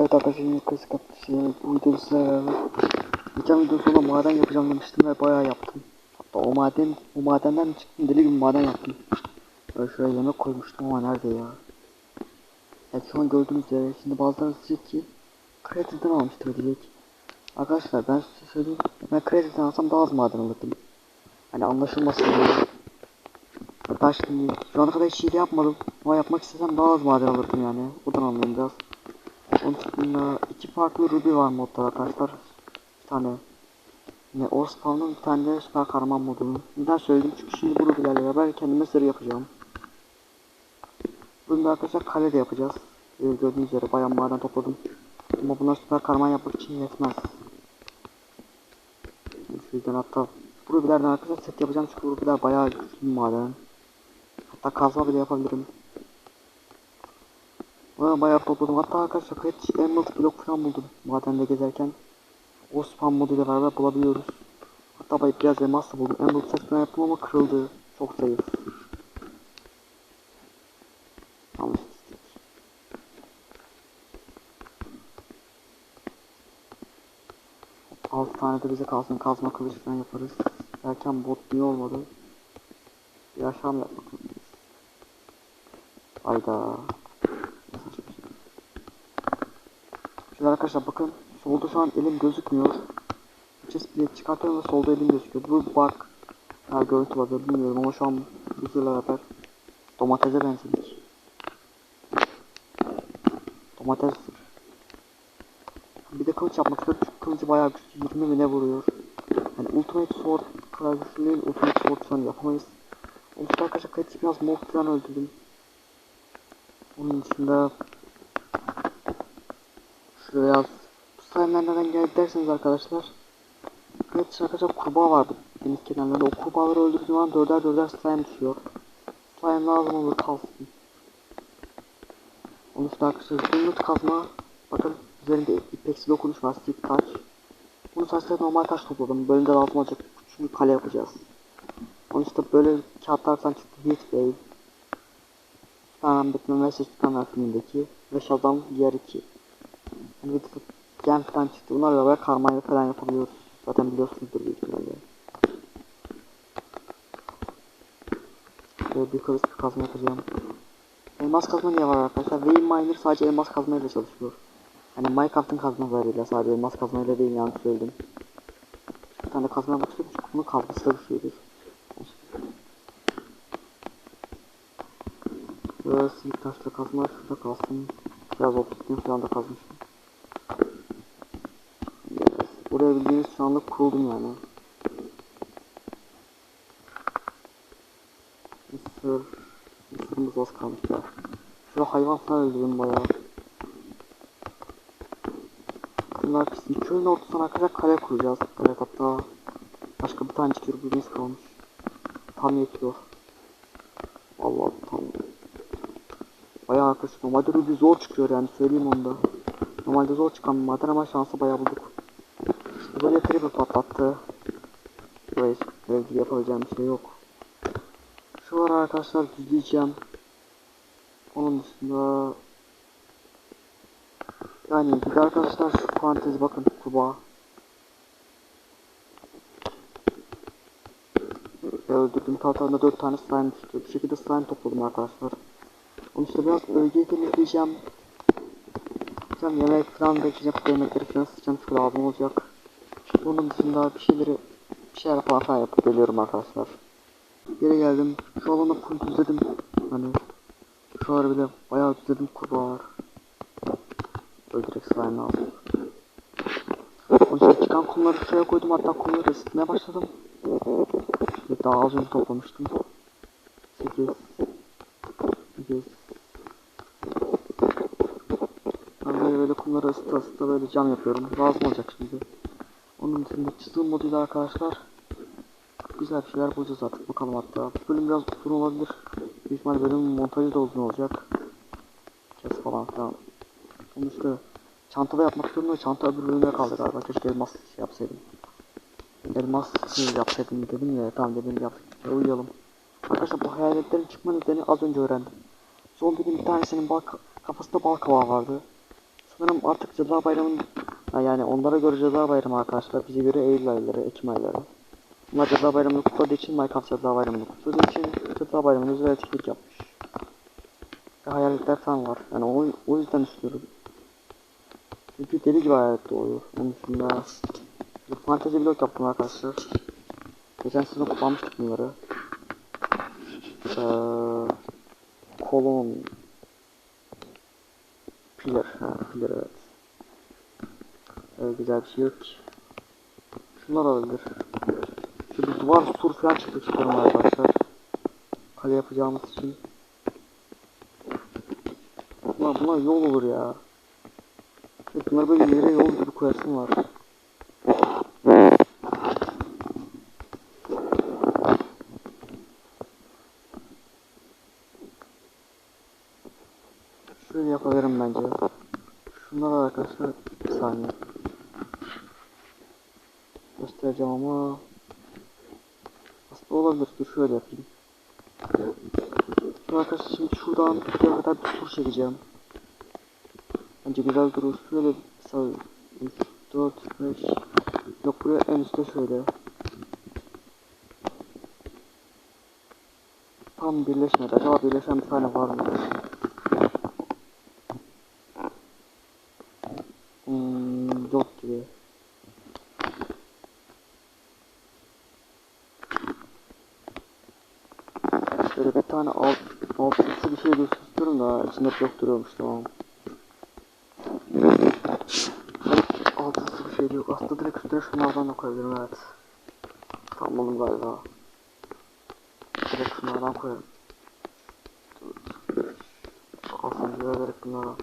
Evet arkadaşlar yine klasik şey, bu videoda sizlerle beraber. Geçen video sonunda maden yapacağım demiştim ve bayağı yaptım. Hatta o maden, o madenden çıktım deli gibi maden yaptım. Böyle şuraya yemek koymuştum ama nerede ya? Evet şu an gördüğünüz üzere şimdi bazıları diyecek ki Creative'den almıştır diyecek Arkadaşlar ben size söyleyeyim ben Creative'den alsam daha az maden alırdım. Hani anlaşılmasın diye. Hatta şimdi şu ana kadar hiç hile yapmadım ama yapmak istesem daha az maden alırdım yani Buradan anlayın biraz dışında iki farklı Ruby var modda arkadaşlar. Bir tane yine Orspawn'ın bir tane de süper kahraman modunun. Neden söyledim? Çünkü şimdi bu Ruby'lerle beraber kendime seri yapacağım. Bugün de arkadaşlar kale de yapacağız. Ee, gördüğünüz üzere bayağı maden topladım. Ama bunlar süper kahraman yapmak için yetmez. Şu yüzden hatta Ruby'lerden arkadaşlar set yapacağım çünkü Ruby'ler bayağı güçlü maden. Hatta kazma bile yapabilirim. Baya bayağı topladım. Hatta arkadaşlar kaç emerald blok falan buldum madende gezerken. O spam moduyla beraber bulabiliyoruz. Hatta bayağı biraz elmas da buldum. Emerald falan yaptım ama kırıldı. Çok zayıf. Altı tane de bize kalsın kazma kılıç falan yaparız. Derken bot niye olmadı? Bir yaşam yapmak zorundayız. Hayda. Şöyle arkadaşlar bakın solda şu an elim gözükmüyor. Chest plate çıkartıyorum ve solda elim gözüküyor. Bu bak. Ha görüntü var bilmiyorum ama şu an hızıyla beraber domatese benzedik. Domates. Bir de kılıç yapmak istiyorum çünkü kılıcı bayağı güçlü 20 mi ne vuruyor. Yani ultimate sword kadar güçlü değil ultimate sword şu an yapamayız. Onun arkadaşlar kayıt biraz mob falan öldürdüm. Onun dışında Şuraya slime'ler nereden geldi derseniz arkadaşlar. Evet arkadaşlar kurbağa vardı deniz kenarlarında. O kurbağaları öldürdüğüm zaman dörder dörder slime düşüyor. Slime lazım olur kalsın. Onun için arkadaşlar zümrüt kazma. Bakın üzerinde ipeksi dokunuş var. Stick taş. Bunu sadece normal taş topladım. Bölümde lazım olacak. Çünkü kale yapacağız. Onun için böyle kağıtlar falan çıktı. Hit Bey. Superman Batman vs Superman filmindeki. Ve Shazam diğer iki. Hani bir tık gem çıktı. Bunlarla beraber karmayla falan yapabiliyoruz. Zaten biliyorsunuzdur büyük ihtimalle. Böyle bir kılıç bir kazma yapacağım. Elmas kazma niye var arkadaşlar? Vein Miner sadece elmas kazmayla çalışıyor. Hani Minecraft'ın kazmalarıyla sadece elmas kazmayla değil yanlış söyledim. Bir tane kazma çünkü bunun kazması da güçlüdür. Böyle silik taşla kazma şurada kalsın. Biraz obsidian falan da kazmışım. Yes. Buraya bildiğiniz şu anlık kuruldum yani. Mısır. Mısırımız az kalmış ya. Şurada hayvan falan öldürdüm bayağı. Bunlar pis. İki oyun ortasına arkadaşlar kale kuracağız. Evet hatta başka bir tane çiftlik kalmış. Tam yetiyor. Vallahi tam. Bayağı arkadaşlar normalde Ruby zor çıkıyor yani söyleyeyim onu da. Normalde zor çıkan bir maden ama şansı bayağı bulduk. Böyle creeper patlattı. Buraya hiç yapabileceğim bir şey yok. Şu ara arkadaşlar düzleyeceğim. Onun dışında yani bir de arkadaşlar şu fantezi bakın kurbağa. Öldürdüm tahtarında 4 tane slime düştü. Bu şekilde slime topladım arkadaşlar. Onun işte biraz bölgeyi temizleyeceğim. Yapacağım yemek falan. Bu yemekleri falan sıçacağım çünkü lazım olacak. Bunun dışında bir şeyleri bir şeyler falan yapıp geliyorum arkadaşlar. Geri geldim. Şu alanı full düzledim. Hani şu ara bile bayağı düzledim kurbağa. Öldürek slime lazım. Onun çıkan kumları şuraya koydum hatta kumları ısıtmaya başladım. Ve daha az önce toplamıştım. 8 8 Ben böyle böyle kumları ısıta ısıta böyle cam yapıyorum. Lazım olacak şimdi. Onun dışında çizim moduyla arkadaşlar güzel bir şeyler bulacağız artık bakalım hatta. Bölüm biraz uzun olabilir. Büyük ihtimalle bölümün montajı da uzun olacak. Kes falan filan. Onun işte çantada yapmak istiyorum da çanta öbür bölümde kaldı galiba. Keşke elmas şey yapsaydım. Elmas şey yapsaydım dedim ya. Tamam dedim yaptık. Ya, uyuyalım. Arkadaşlar bu hayaletlerin çıkma nedeni az önce öğrendim. Zombinin bir tanesinin bal kafasında bal kabağı vardı. Sanırım artık Cadılar Bayramı'nın ha yani onlara göre Cadılar Bayramı arkadaşlar bize göre Eylül ayları, Ekim ayları. Bunlar Cadılar Bayramı'nı kutladığı için Minecraft Cadılar Bayramı'nı kutladığı için Cadılar Bayramı'nı özel etkinlik yapmış. Ve hayaletler falan var. Yani o, o yüzden istiyorum. Çünkü deli gibi hayalet doğuyor. Onun dışında fantezi blok yaptım arkadaşlar. Geçen sene kullanmıştık bunları. Ee, kolon Pillar, ha pillar evet. Öyle güzel bir şey yok ki. Şunlar olabilir. Şu bir duvar sur falan çıkmak istiyorum arkadaşlar. Kale yapacağımız için. Bunlar, bunlar yol olur ya. Evet, Bunlar böyle yere yol gibi koyarsın var. Şöyle yapabilirim bence. Şunlar arkadaşlar bir saniye. Göstereceğim ama aslında olabilir. Dur şöyle yapayım. Şu arkadaşlar şimdi şuradan buraya kadar bir tur çekeceğim. Bence güzel durur. Şöyle sağ 3, 4, 5 Yok buraya en üstte şöyle. Tam birleşmedi. Acaba birleşen bir tane var mı? Hmm, yok gibi. Şöyle bir tane alt, altısı bir şey istiyorum da içinde blok duruyormuş tamam. Altısı bir şey yok. Aslında direkt üstüne şunlardan da koyabilirim evet. Tamam oğlum galiba. Direkt şunlardan koyarım. Aslında direkt bunlardan.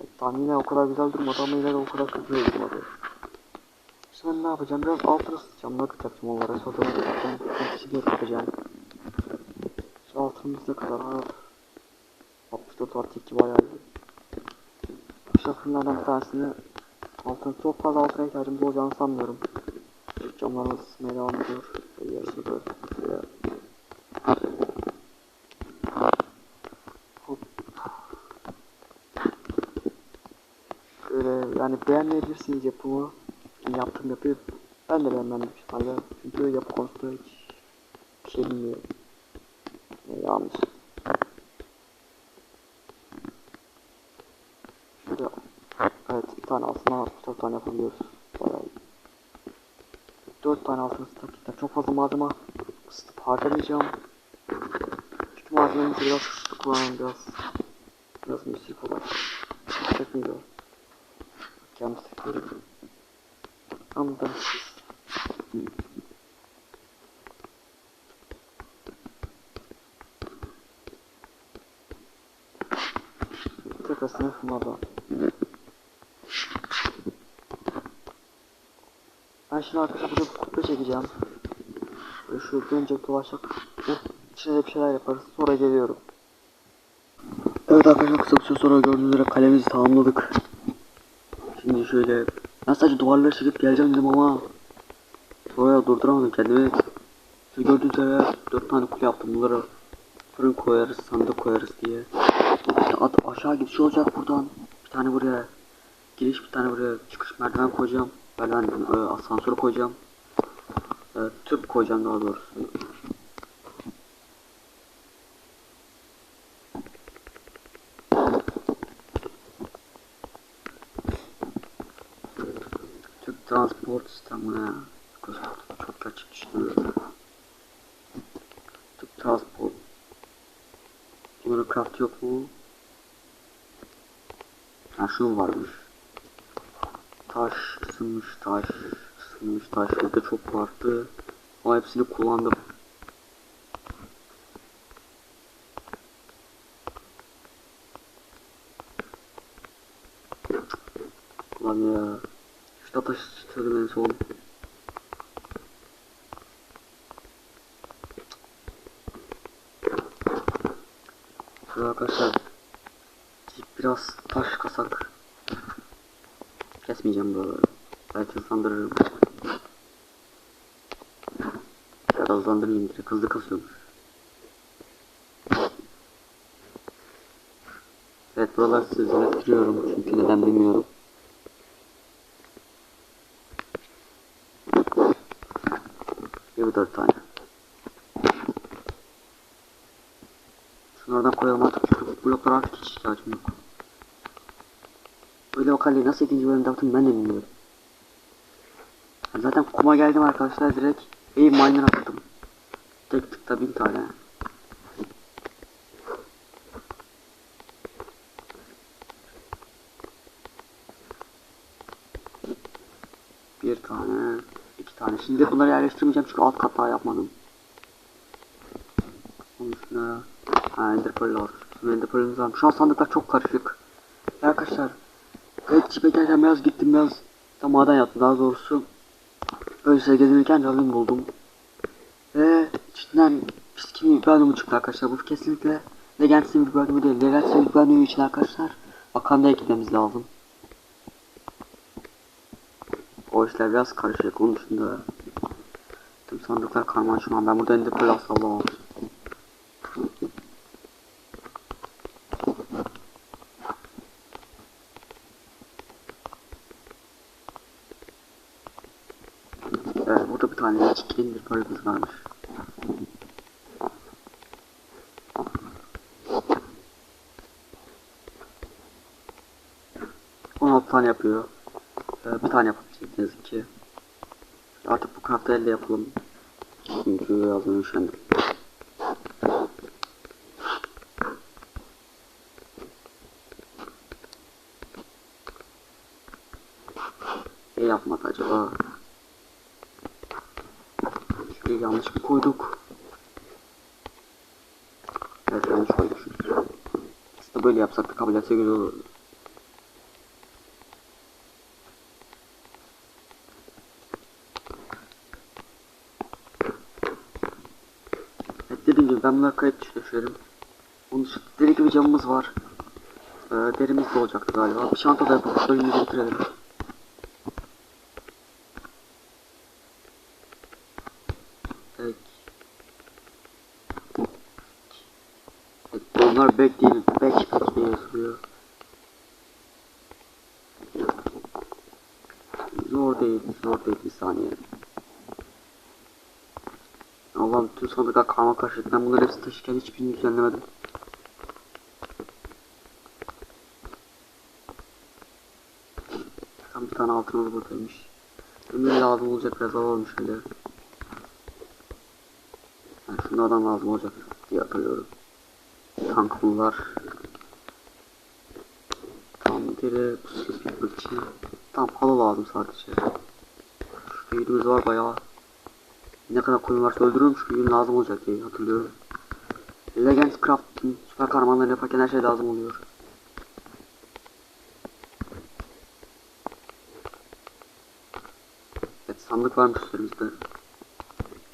Evet, Tamam yine o kadar güzel durmadı ama yine de o kadar kötü durmadı. Şimdi ben ne yapacağım? Biraz altını ısıtacağım. Nakit yapacağım onlara. Sonra yapacağım. Bir şey yapacağım. Altımız ne kadar var? 64 var. Tiki bayağı iyi. Şu fırınlardan bir tanesini altın çok fazla altına ihtiyacımız olacağını sanmıyorum. Camlarımız ısınmaya devam ediyor. Yarısı böyle. Böyle. Yani beğenmeyebilirsiniz yapımı. Yani yaptığım yapıyı ben de beğenmem büyük ihtimalle. Çünkü yapı konusunda hiç şey bilmiyorum. Ne yanlış. Şurada tane altından 64 tane yapabiliyoruz. Bayağı iyi. 4 tane altın taktikler. Çok fazla malzeme ısıtıp harcamayacağım. Çünkü malzememizi biraz hızlı kullanalım biraz. Biraz müzik olarak. Tek miydi o? Kendisi tekleri. Anladım siz. Tekrar sınıf şunlardan. Ben şimdi arkadaşlar burada bir kuple çekeceğim. Böyle şu dönecek dolaşacak. İçine de bir şeyler yaparız. Sonra geliyorum. Evet arkadaşlar kısa bir süre sonra gördüğünüz üzere kalemizi tamamladık. Şimdi şöyle ben sadece duvarları çekip geleceğim dedim ama sonra durduramadım kendimi. Şu gördüğünüz üzere 4 tane kule yaptım bunları fırın koyarız sandık koyarız diye. İşte aşağı gidiş olacak buradan. Bir tane buraya giriş bir tane buraya çıkış merdiven koyacağım. Merdiven e, asansör koyacağım. E, tüp koyacağım daha doğrusu. Türk transport sistemi. Çok açık düşünüyor. Türk transport. Bunların craft yok mu? Ha şu varmış. Taş, ısınmış taş, ısınmış taş. Burada çok vardı. Ama hepsini kullandım. Lan ya. İşte taş istedim en son. Şöyle arkadaşlar. Biraz taş kasak. Kesmeyeceğim buraları. Belki hızlandırırım. Ya da hızlandırmayayım direkt hızlı kasıyormuş. Evet buralar sizlere kırıyorum çünkü neden bilmiyorum. Bir dört tane. Şunlardan koyalım artık çünkü bloklara artık hiç ihtiyacım yok. Böyle vakayı nasıl ikinci bölümde yaptım ben de bilmiyorum. Zaten kuma geldim arkadaşlar direkt iyi miner attım. Tek tıkta bin tane. Bir tane, iki tane. Şimdi bunları yerleştirmeyeceğim çünkü alt kat daha yapmadım. Onun üstüne... Ha ender var. Şimdi var. Şu an sandıklar çok karışık. Arkadaşlar. Evet çipekerken biraz gittim biraz da maden daha doğrusu. Öyleyse gezinirken ravin buldum. Ve içinden piskin bir çıktı arkadaşlar. Bu kesinlikle Legends'in bir bölümü değil. Legends'in bir bölümü için arkadaşlar. Wakanda'ya gitmemiz lazım. O işler biraz karışık. Onun dışında tüm sandıklar an. Ben burada ender pearl sallamam. Evet burada bir tane çikin bir bölümümüz varmış. On yapıyor. Ee, bir tane yapabilecek ne yazık ki. Artık bu craft'ı elde yapalım. Çünkü yazmayı üşendim. Ne yapmadı acaba? Şurayı yanlış mı koyduk? Evet yanlış koymuşuz. Aslında böyle yapsak da kabul etse güzel olurdu. Dediğim gibi ben bunları kayıt düşürelim. Onun dışında deri gibi camımız var. Ee, derimiz de olacaktı galiba. Bir şanta da yapıp bölümümüzü bitirelim. Tek. Evet, onlar back değil, backpack diye yazılıyor. Zor değil, zor değil bir saniye. Allah'ım tüm sandıklar karma karışık. Ben bunların hepsini taşırken hiçbirini düzenlemedim. Tam bir tane altın buradaymış. Ömür lazım olacak biraz alalım şöyle. Yani şunlardan lazım olacak diye hatırlıyorum. Tank bunlar. Tam deri puslu people'çi. Tam halı lazım sadece. Şurada yürümüz var bayağı. Ne kadar koyun varsa öldürüyorum çünkü yün lazım olacak diye hatırlıyorum. Legends Craft'ın süper kahramanları yaparken her şey lazım oluyor. Evet sandık varmış üstlerimizde.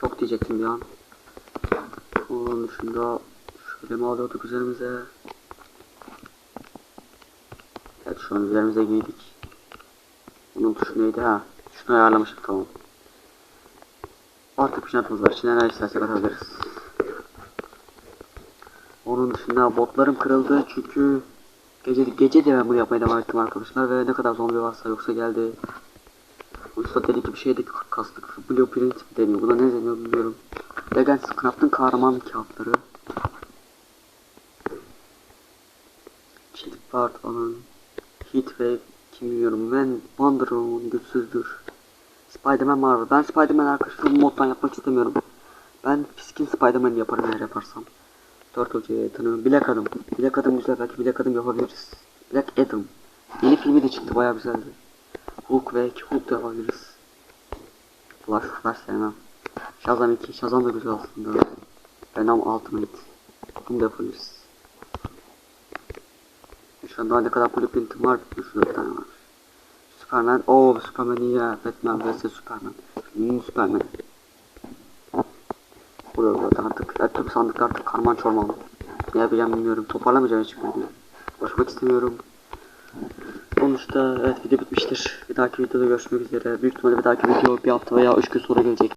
Çok diyecektim bir an. Onun dışında şöyle mi alıyorduk üzerimize? Evet şu an üzerimize giydik. Bunun tuşu neydi ha? Şunu ayarlamıştık tamam. Artık pişinatımız var. İçine ne istersek atabiliriz. Onun dışında botlarım kırıldı çünkü gece gece de ben bunu yapmaya devam ettim arkadaşlar ve ne kadar zombi varsa yoksa geldi. Usta deli gibi şeyde kastık. Blueprint deniyor? Buna ne deniyor bilmiyorum. Legends Craft'ın kahraman kağıtları. Chili Part falan. Heatwave kim bilmiyorum. Ben Wanderer'ın güçsüzdür. Spiderman var. Ben Spiderman arkadaşlar bu moddan yapmak istemiyorum. Ben Fiskin Spiderman yaparım eğer yaparsam. Dört hocayı tanıyorum. Black Adam. Black Adam güzel belki Black Adam yapabiliriz. Black Adam. Yeni filmi de çıktı bayağı güzeldi. Hulk ve Hulk da yapabiliriz. Flash Flash sevmem. Shazam 2. Shazam da güzel aslında. Venom Ultimate. Bunu da yapabiliriz. Şu anda ne kadar blueprintim var? Şurada bir tane var. Superman. Oo Superman iyi ya. Batman vs Superman. Hmm, Superman. Burada artık her tüm sandıklar artık karman çorman. Ne yapacağım bilmiyorum. Toparlamayacağım hiçbirini. Başlamak istemiyorum. Sonuçta evet video bitmiştir. Bir dahaki videoda görüşmek üzere. Büyük ihtimalle bir dahaki video bir hafta veya üç gün sonra gelecek.